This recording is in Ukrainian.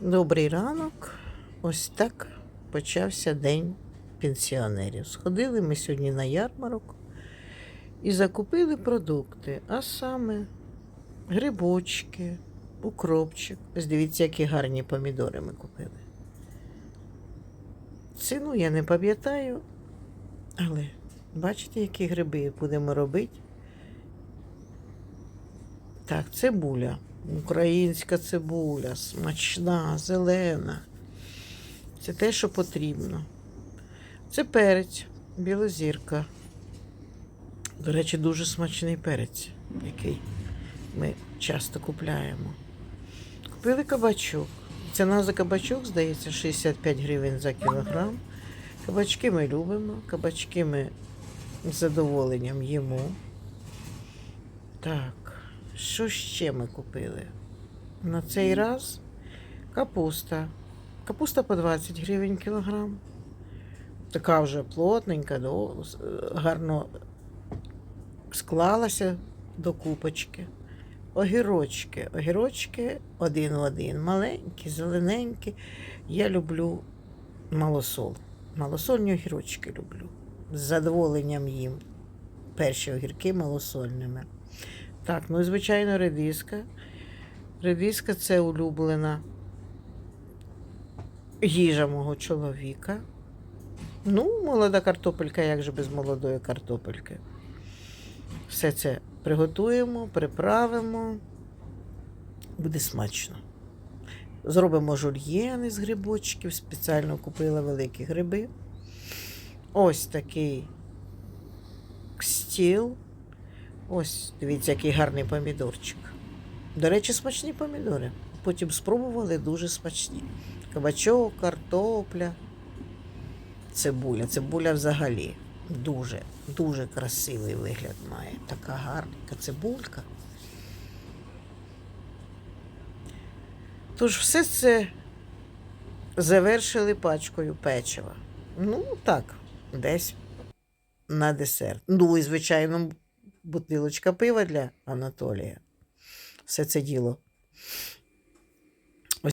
Добрий ранок. Ось так почався день пенсіонерів. Сходили ми сьогодні на ярмарок і закупили продукти, а саме грибочки, укропчик. Ось дивіться, які гарні помідори ми купили. Ціну я не пам'ятаю, але бачите, які гриби будемо робити. Так, цибуля. Українська цибуля, смачна, зелена. Це те, що потрібно. Це перець, білозірка. До речі, дуже смачний перець, який ми часто купляємо. Купили кабачок. Ціна за кабачок, здається, 65 гривень за кілограм. Кабачки ми любимо, кабачки ми з задоволенням їмо. Так. Що ще ми купили? На цей раз капуста. Капуста по 20 гривень кілограм. Така вже плотненька, гарно склалася до купочки. Огірочки. Огірочки один в один. Маленькі, зелененькі. Я люблю малосол. Малосольні огірочки люблю. З задоволенням їм. Перші огірки малосольними. Так, ну і звичайно, редиска. Редиска це улюблена їжа мого чоловіка. Ну, молода картопелька, як же без молодої картопельки. Все це приготуємо, приправимо. Буде смачно. Зробимо жульєни з грибочків, спеціально купила великі гриби. Ось такий стіл. Ось, дивіться, який гарний помідорчик. До речі, смачні помідори. Потім спробували дуже смачні. Кабачок, картопля, цибуля. Цибуля взагалі дуже, дуже красивий вигляд має. Така гарненька цибулька. Тож все це завершили пачкою печива. Ну, так, десь на десерт. Ну і, звичайно, бутилочка пива для Анатолія. Все це діло